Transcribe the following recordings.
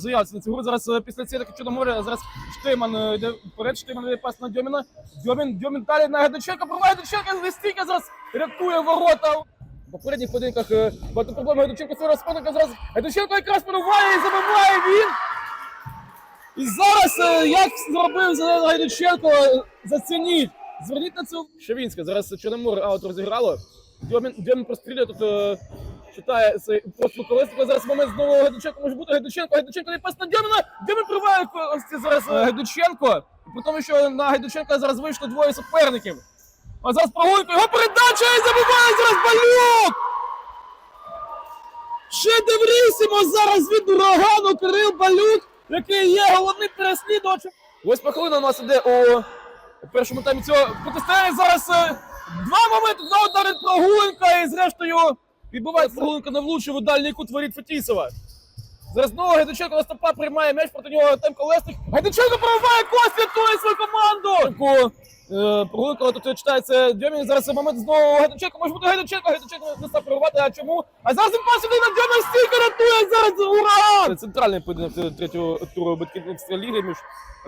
заявці на цю гру. Зараз е, після цієї таки Чорноморя, зараз Штейман е, йде вперед, Штейман йде пас на Дьоміна. Дьомін, Дьомін далі на Гайдученка, пробиває Гайдученка, Листійка зараз рятує ворота. В попередніх поєдинках е, багато проблем Гайдученко свого розпадника зараз. Гайдученко якраз перебуває і забиває він. І зараз, як зробив Гайдученко, зацініть. Зверніть на цю Шевінська. Зараз Чорноморе аут розіграло. Дьомін, Дьомін прострілює тут. Читає цей колесико. Зараз момент знову Гайдученко може бути Гайдученко. Гайдученко не пас на Дьоміна. Дьомін приває ось це зараз е, Гайдученко. При тому, що на Гайдученка зараз вийшло двоє суперників. А зараз прогулка, його передача і забиває зараз Балюк! Ще Шедеврісімо зараз від урагану Кирил Балюк, який є головним переслідувачем. Восьма хвилина у нас іде у першому таймі цього протистояння. Зараз е, два моменти. Знову ударить прогулянка і зрештою відбувається прогулянка на влучив у дальній кут воріт Фетісова. Зараз знову Гайдученко на приймає м'яч проти нього Темко Лесник. Гайдученко пробиває кость, рятує свою команду! Е, тут читається Дьомін. Зараз момент знову Гайдученко. Може бути Гайдученко. Гайдученко не став прорвати. А чому? А зараз він пас на Дьомін стійка рятує зараз ураган! Це центральний поєдинок третього туру Батьківської ліги між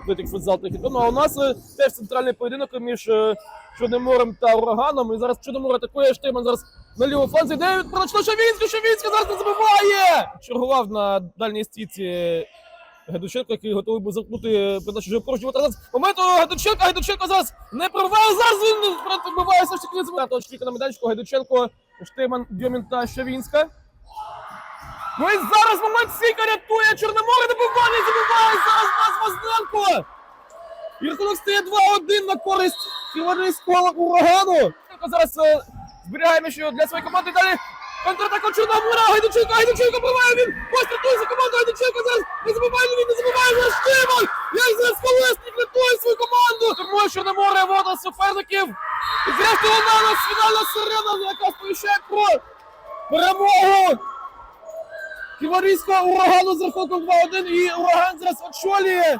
Атлетик Футзал та Хітоном. А у нас е, теж центральний поєдинок між е, Чорноморем та ураганом. І зараз Чорномор атакує Штейман зараз на лівому фланзі. Де пролечно Шавінський, Шавінський зараз не забиває! Чергував на дальній стійці Гайдученко, який готовий був заткнути передачу вже поруч. Зараз моменту Гайдученка, Гайдученко зараз не прорває. Зараз він пробиває все ж таки не на медальчику Гайдученко, Штейман, Дьомін та Щавінська. Ну і зараз момент Сіка рятує Чорноморе, добивання забиває зараз нас Возненко. І рахунок стає 2-1 на користь Ківерійського урагану. Зараз е, зберігає м'яч для своєї команди. Далі контратака Чорномора. Гайдученко, Гайдученко пробиває він. Ось рятує за команду Гайдученко зараз. Не забиває він, не забиває зараз Штиман. Як зараз Колесник рятує свою команду. Тому Чорноморе вода суперників. І зрештою вона у нас фінальна сирена, яка сповіщає про перемогу. Ківерійського урагану з рахунком 2-1 і ураган зараз очолює